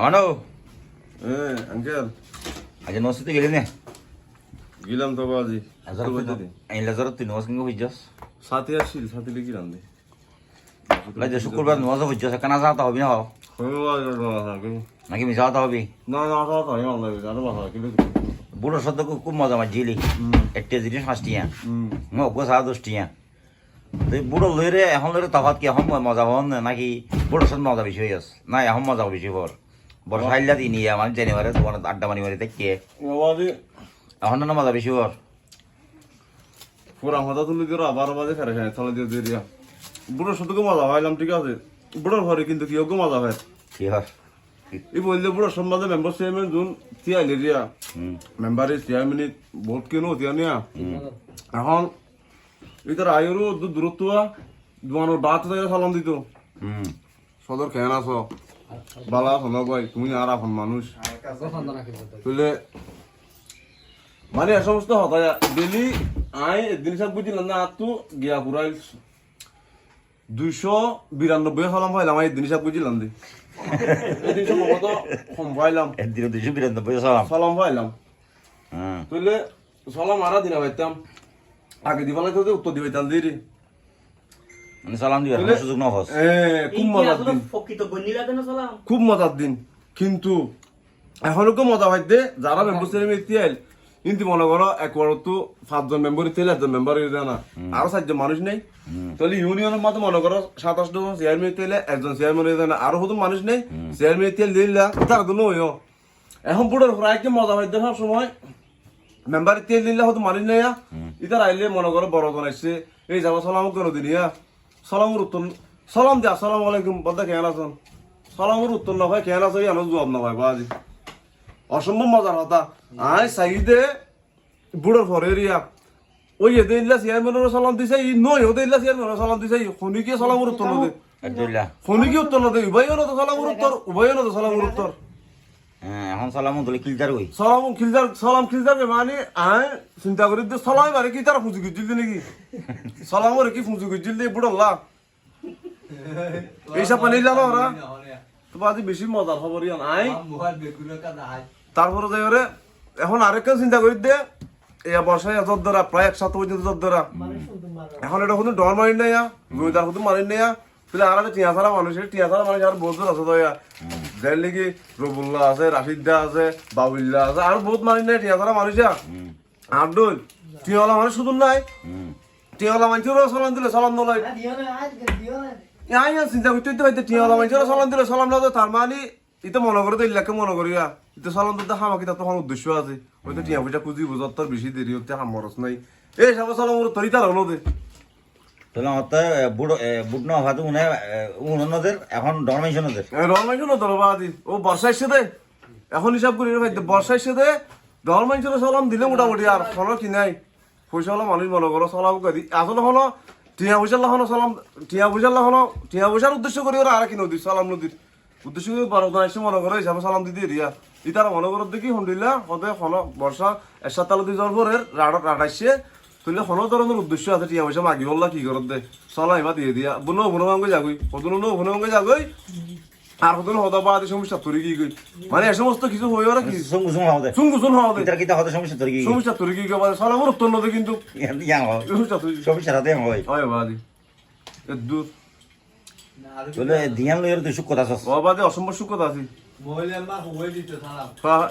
আমানো হ্যাঁ আঙ্কেল। আজ নসিতে গেলি না? গেলাম তো বাজি এই লাজারত তুই নস কিংবা হইছস সাথে আসছিল সাথে লিখি রান্ধে। লাজে শুক্রবার নস হইছস কানা যাওয়া হবি না নাকি মিশা যাওয়া হবি? না না না তো আমি আল্লাহ জানো বাসা কিন্তু বুড়ো সদ্য খুব মজা মারছিলি একটা জিনিস অগ্য সারা দশটিয়া তুই বুড়ো লইরে এখন লইরে তফাত কি? এখন মজা হন নাকি বুড়োর সাথে মজা বেশি হইস না এখন মজা বেশি হর বড় সাইলা দিন ইয়া মানে জানুয়ারি তোমার আড্ডা মানি মারি দেখে এখন না মজা বেশি হর পুরা মাথা তুলে দিও আবার বাজে ফেরে খাই চলে দিয়ে দিয়ে দিয়া বুড়োর সাথে মজা হইলাম ঠিক আছে? বুড়োর ঘরে কিন্তু কি অজ্ঞ মজা হয়? কি হর এই বললে বুড়োর সমাজে মেম্বার চেয়ারম্যান যোন তিয়াইলে দিয়া হুম। মেম্বারে চেয়ারম্যান ভোট কেন তিয়া নিয়া। এখন ইতার আয়ুরও দূরত্ব তোমার বাত সালাম দিত। সদর কেন আছো? বালা না ভাই তুমি আর এখন মানুষ। তুলে মানে সমস্ত হতায়। ডেলি আই একদিন সব বুঝিলাম না তো গিয়া পুরাই দুইশো বিরানব্বই সালাম পাইলাম আই একদিন সব বুঝিলাম দি। কম পাইলাম একদিন দুইশো বিরানব্বই সালাম সালাম পাইলাম হ্যাঁ। সালাম আরা দিনা পাইতাম আগে দিবালাই তো উত্তর দিবাইতাম দিরি। মানে সালাম দিবার কোনো সুযোগ নহস এ খুব মজার দিন। ফকিত বন্যিলা কেন সালাম খুব মজার দিন। কিন্তু এখনও কেউ মজা পাইতে যারা মেম্বার ছেলে কিন্তু মনে করো একবার তো পাঁচজন মেম্বার ইতিয়াল একজন মেম্বার না আরও চারজন মানুষ নেই। তাহলে ইউনিয়নের মতো মনে করো সাতাশ জন চেয়ারম্যান ইতিয়ালে একজন চেয়ারম্যান না আরও হতো মানুষ নেই চেয়ারম্যান ইতিয়াল দিলা তার তো নয় এখন বুড়োর প্রায় কি মজা পাইতে সব সময়। মেম্বার ইতিয়াল দিলে হয়তো মানুষ নেই ইতার আইলে মনে করো বড় জন আসছে এই যাব সালাম করে দিন ইয়া। সালামের উত্তর সালাম দিয়া সালাম আলাইকুম বলতে কেন আছেন? সালামের উত্তর না ভাই কেন আছে জানো জবাব না ভাই বাজি অসম্ভব মজার কথা। আই সাইদে বুড়োর ঘরে এরিয়া। ওই এদে ইল্লা চেয়ারম্যানের সালাম দিছে ই নই ওদে ইল্লা চেয়ারম্যানের সালাম দিছে খনি কি সালামের উত্তর না দে আলহামদুলিল্লাহ খনি কি উত্তর না দে উভয় না তো সালামের উত্তর উভয় না তো সালামের উত্তর। এখন সালাম তুলে কিলজার হই সালাম খিলজার সালাম খিলজার মানে আই চিন্তা করি দে সালাম মানে কি তারা ফুঁজি গুজিল দি নাকি? সালাম ওরে কি ফুঁজি গুজিল দি লা। এইসব পানি জানো ওরা। তো বাজি বেশি মজার খবর ইয়ান আই তারপরে যাই ওরে এখন আরেকটা চিন্তা করি দে। এই বর্ষায় এত ধরা প্রায় এক সপ্তাহ পর্যন্ত যত ধরা এখন এটা কোনো ডর মারি নাই জমিদার শুধু মারি নাই তাহলে আর টিয়া ছাড়া মানুষের টিয়া ছাড়া মানুষ আর বহুত আছে তো যার লিগে রবুল্লা আছে রাশিদা আছে বাবুল্লা আছে আর বহুত মারি নাই টিয়া ছাড়া মানুষ আর দুই টিয়াওয়ালা মানুষ শুধু নাই। টিয়াওয়ালা মানুষেরও সালাম দিলে সালাম নলয়। আই আর চিন্তা করতে হইতে হইতে টিয়াওয়ালা মানুষেরও সালাম দিলে সালাম না তার মানে ইতো মনে করে তো ইলাকে মনে করিয়া ইতো সালাম দিতে হামাকি তার তখন উদ্দেশ্য আছে। হয়তো টিয়া পয়সা খুঁজি বুঝার তোর বেশি দেরি হতে হামরস নাই। এই সব সালাম ওর তরি তার হলো দে। তাহলে হতে বুড়ো বুট ন হয়তো উনে উনদের এখন ডরমেশনদের। রল মাইছো না তোর বাদি ও বর্ষা এসে দে। এখন হিসাব করি, ভাই বর্ষা এসে দে। ডল মাইছো সালাম দিলে মোটামুটি আর ফলো কি নাই। পয়সা হলো মানুষ মনে করো সালাম করি আসলে হলো সালাম টিয়া পয়সার লাগানো টিয়া পয়সার উদ্দেশ্য করি ওরা আর কি নদী সালাম নদীর। উদ্দেশ্য করে বারো জন এসে মনে করো, হিসাবে সালাম দিতে দিয়া ইতারা মনে করো দেখি হন্ডিলা হতে হলো বর্ষা এসার তালে দুই জন পরে রাড় রাটাইছে তুলে হলো ধরনের উদ্দেশ্য আছে টিয়া পয়সা মাগি বললা কি করত দে? চলা এবার দিয়ে দিয়া। বুনো বুনো ভাঙ্গে যাগই হতুনো নো বুনো ভাঙ্গে যাগই আর হতুনো হদা বা আদি সমস্যা তরি কি গই মানে এ সমস্ত কিছু হই ওরা কি সঙ্গ সঙ্গ হবে শুন গুছুন হওয়া দে কিতা হতে সমস্যা তরি কি সমস্যা তরি কি গবা সালামর উত্তর নদে কিন্তু। ইয়াং হয়। সমস্যা তরি সমস্যা রাতে হয়। হয় বাদি। এদু বলে ধিয়ান লইর তুই সুখ কথা সস বাদি অসম্ভব সুখত আছি মহিলা মা হয়ে দিতে হ্যাঁ